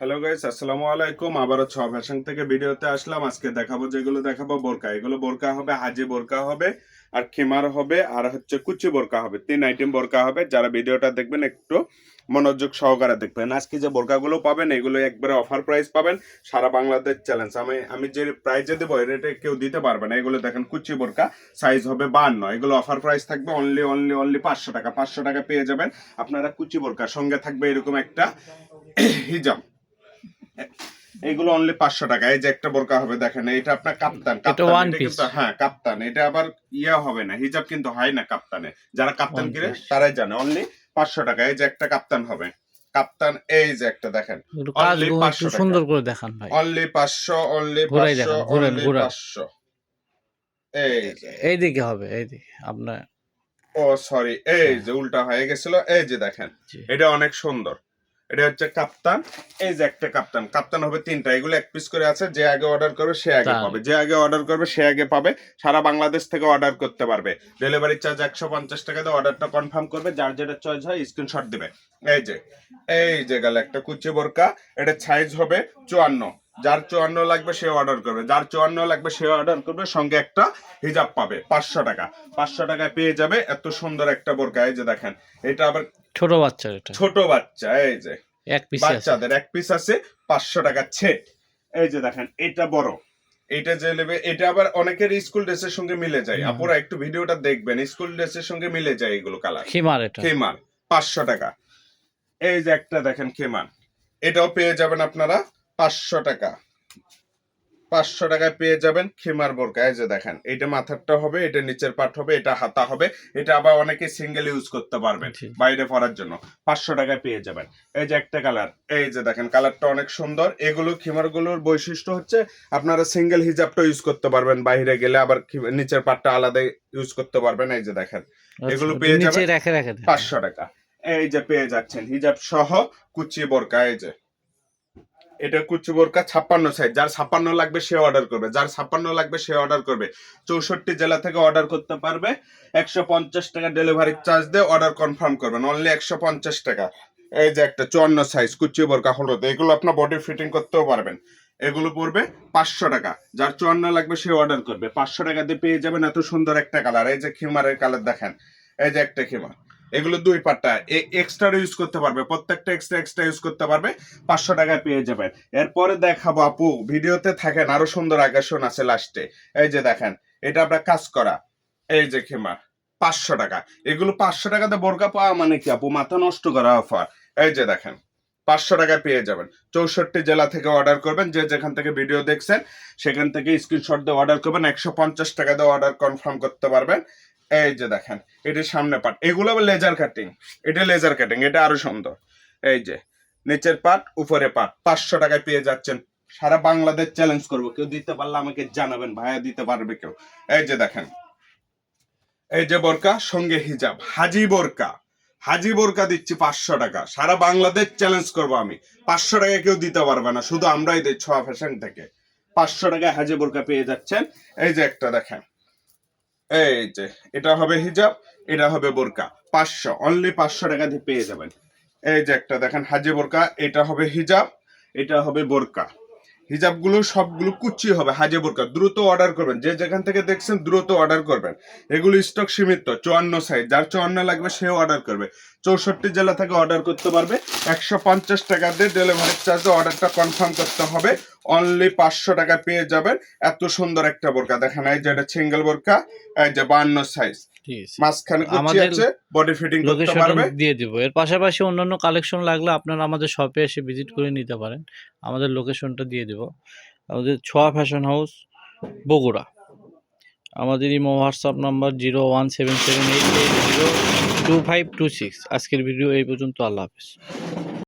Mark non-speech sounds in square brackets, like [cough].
Hello guys আসসালামু আলাইকুম আবারও ছ ফ্যাশন থেকে ভিডিওতে আসলাম। আজকে দেখাবো যেগুলো দেখাবো বোরকা। এগুলো বোরকা হবে, হাজি বোরকা হবে, আর খেমার হবে, আর হচ্ছে কুচি বোরকা হবে। তিন আইটেম বোরকা হবে। যারা ভিডিওটা দেখবেন, একটু মনোযোগ সহকারে দেখবেন। আজকে যে বোরকাগুলো পাবেন, এগুলো একবারে অফার প্রাইস পাবেন। সারা বাংলাদেশ চ্যালেঞ্জ আমি আমি যে প্রাইজে দেবো রেটে কেউ দিতে পারবে না। এগুলো দেখেন, কুচি বোরকা। সাইজ হবে বান্ন। এগুলো অফার প্রাইস থাকবে অনলি অনলি অনলি পাঁচশো টাকা। পাঁচশো টাকা পেয়ে যাবেন। আপনারা কুচি বোরকা সঙ্গে থাকবে এরকম একটা [coughs] হিজাব এগুলো অনলি পাঁচশো টাকা। এই যে একটা বোরকা হবে দেখেন এটা আপনার কাপ্তান। কাপ্তান। কিন্তু হ্যাঁ কাপ্তান। এটা আবার ইয়া হবে না হিজাব কিন্তু হয় না কাপ্তানে। যারা কাপ্তান কিনে তারাই জানে অনলি পাঁচশো টাকা। এই যে একটা কাপ্তান হবে। কাপ্তান এই যে একটা দেখেন একটু Only কাজগুলো 500 একটু টাকা। সুন্দর করে দেখান ভাই। অনলি পাঁচশো অনলি পাঁচশো অনলি পাঁচশো। এই এইদিকে হবে এইদিকে আপনার ও সরি এই যে উল্টা হয়ে গেছিল এই যে দেখেন এটা অনেক সুন্দর। এটা হচ্ছে কাপ্তান। এই যে একটা কাপ্তান। কাপ্তান হবে তিনটা। এগুলো এক পিস করে আছে। যে আগে অর্ডার করবে সে আগে পাবে। যে আগে অর্ডার করবে সে আগে পাবে। সারা বাংলাদেশ থেকে অর্ডার করতে পারবে। ডেলিভারি চার্জ একশো পঞ্চাশ টাকা দিয়ে অর্ডারটা কনফার্ম করবে। যার যেটা চয়েস হয় স্ক্রিনশট দিবে। এই যে এই যে গেল একটা কুচি বোরকা। এটা সাইজ হবে চুয়ান্ন। যার চুয়ান্ন লাগবে সে অর্ডার করবে। যার চুয়ান্ন লাগবে সে অর্ডার করবে সঙ্গে একটা হিজাব পাবে পাঁচশো টাকা। পাঁচশো টাকায় পেয়ে যাবে এত সুন্দর একটা বোরকা। এই যে দেখেন এটা আবার ছোট বাচ্চার এটা। ছোট বাচ্চা এই যে। এক পিস বাচ্চাদের এক পিস আছে পাঁচশো টাকা ছেট এই যে দেখেন এটা বড়। এটা যে নেবে এটা আবার অনেকের স্কুল ড্রেসের সঙ্গে মিলে যায়। আপুরা একটু ভিডিওটা দেখবেন স্কুল ড্রেসের সঙ্গে মিলে যায় এগুলো কালার খিমার এটা। খেমার পাঁচশো টাকা। এই যে একটা দেখেন খেমার এটাও পেয়ে যাবেন আপনারা। পাঁচশো টাকা। পাঁচশো টাকায় পেয়ে যাবেন খেমার বোরকা। এই যে দেখেন এটা মাথারটা হবে এটা নিচের পাট হবে এটা হাতা হবে এটা আবার অনেকে সিঙ্গেল ইউজ করতে পারবেন। বাইরে পরার জন্য। পাঁচশো টাকায় পেয়ে যাবেন। এই যে একটা কালার এই যে দেখেন কালারটা অনেক সুন্দর। এগুলো খিমারগুলোর বৈশিষ্ট্য হচ্ছে আপনারা সিঙ্গেল হিজাবটা ইউজ করতে পারবেন। বাইরে গেলে আবার নিচের পাটটা আলাদা ইউজ করতে পারবেন। এই যে দেখেন এগুলো আচ্ছা, পেয়ে যাবেন। পাঁচশো টাকা। এই যে পেয়ে যাচ্ছেন হিজাব সহ কুচি বোরকা এই যে। এটা কুচি বোরকা ছাপ্পান্ন সাইজ যার ছাপ্পান্ন লাগবে সে অর্ডার করবে, যার ছাপ্পান্ন লাগবে সে অর্ডার করবে। চৌষট্টি জেলা থেকে অর্ডার করতে পারবে, একশো পঞ্চাশ টাকা ডেলিভারি চার্জ দিয়ে অর্ডার কনফার্ম করবেন অনলি একশো পঞ্চাশ টাকা। এই যে একটা চুয়ান্ন সাইজ কুচি বোরকা হলুদ, এগুলো আপনার বডি ফিটিং করতেও পারবেন। এগুলো পড়বে পাঁচশো টাকা, যার চুয়ান্ন লাগবে সে অর্ডার করবে। পাঁচশো টাকা দিয়ে পেয়ে যাবেন এত সুন্দর একটা কালার এই যে খিমারের কালার দেখেন, এই যে একটা খিমার। এগুলো দুই পাট্টা এক্সট্রা ইউজ করতে পারবে, প্রত্যেকটা এক্সট্রা এক্সট্রা ইউজ করতে পারবে, পাঁচশো টাকায় পেয়ে যাবেন। এরপরে দেখাবো আপু, ভিডিওতে থাকেন আরও সুন্দর আকর্ষণ আছে লাস্টে এই যে দেখেন, এটা আপনার কাজ করা। এই যে খেমা পাঁচশো টাকা। এগুলো পাঁচশো টাকাতে বোরকা পাওয়া মানে কি আপু? মাথা নষ্ট করা অফার এই যে দেখেন। পাঁচশো টাকায় পেয়ে যাবেন। চৌষট্টি জেলা থেকে অর্ডার করবেন, যে যেখান থেকে ভিডিও দেখছেন, সেখান থেকে স্ক্রিনশট দিয়ে অর্ডার করবেন, একশো পঞ্চাশ টাকা দিয়ে অর্ডার কনফার্ম করতে পারবেন। এই যে দেখেন এটির সামনে পাট এগুলো লেজার কাটিং এটা লেজার কাটিং এটা আরও সুন্দর। এই যে, নিচের পাট উপরে পাট পাঁচশো টাকায় পেয়ে যাচ্ছেন। সারা বাংলাদেশ চ্যালেঞ্জ করব। কেউ দিতে পারলে আমাকে জানাবেন, ভাইয়া দিতে পারবে কেউ। এই যে দেখেন, এই যে বোরকা, সঙ্গে হিজাব, হাজি বোরকা। হাজি বোরকা দিচ্ছি পাঁচশো টাকা। সারা বাংলাদেশ চ্যালেঞ্জ করব আমি। পাঁচশো টাকা কেউ দিতে পারবে না, শুধু আমরাই দিই ছোয়া ফ্যাশন থেকে। পাঁচশো টাকায় হাজি বোরকা পেয়ে যাচ্ছেন। এই যে একটা দেখেন। এই যে, এটা হবে হিজাব, এটা হবে বোরকা। পাঁচশো অনলি পাঁচশো টাকা দিয়ে পেয়ে যাবেন। এই যে একটা দেখেন হাজি বোরকা, এটা হবে হিজাব, এটা হবে বোরকা। হিজাবগুলো সবগুলো কুচি হবে, হাজে বোরকা। দ্রুত অর্ডার করবেন। যে যেখান থেকে দেখছেন দ্রুত অর্ডার করবেন। এগুলো স্টক সীমিত, চুয়ান্ন সাইজ যার চুয়ান্ন লাগবে সেও অর্ডার করবে। চৌষট্টি জেলা থেকে অর্ডার করতে পারবে। একশো পঞ্চাশ টাকা দিয়ে ডেলিভারি চার্জে অর্ডারটা কনফার্ম করতে হবে। অনলি পাঁচশো টাকা পেয়ে যাবেন। এত সুন্দর একটা বোরকা। দেখেন, এই যে এটা সিঙ্গেল বোরকা, এই যে বান্ন সাইজ মাঝখানে কুচি আছে বডি ফিটিং করতে পারবে। দিয়ে দিব। এর পাশাপাশি অন্যান্য কালেকশন লাগলে আপনারা আমাদের শপে এসে ভিজিট করে নিতে পারেন। আমাদের লোকেশনটা দিয়ে দিব। আমাদের ছোয়া ফ্যাশন হাউস বগুড়া। আমাদের imo WhatsApp number zero one seven seven eight eight zero two five two six আজকের ভিডিও এই পর্যন্ত আল্লাহ হাফিজ।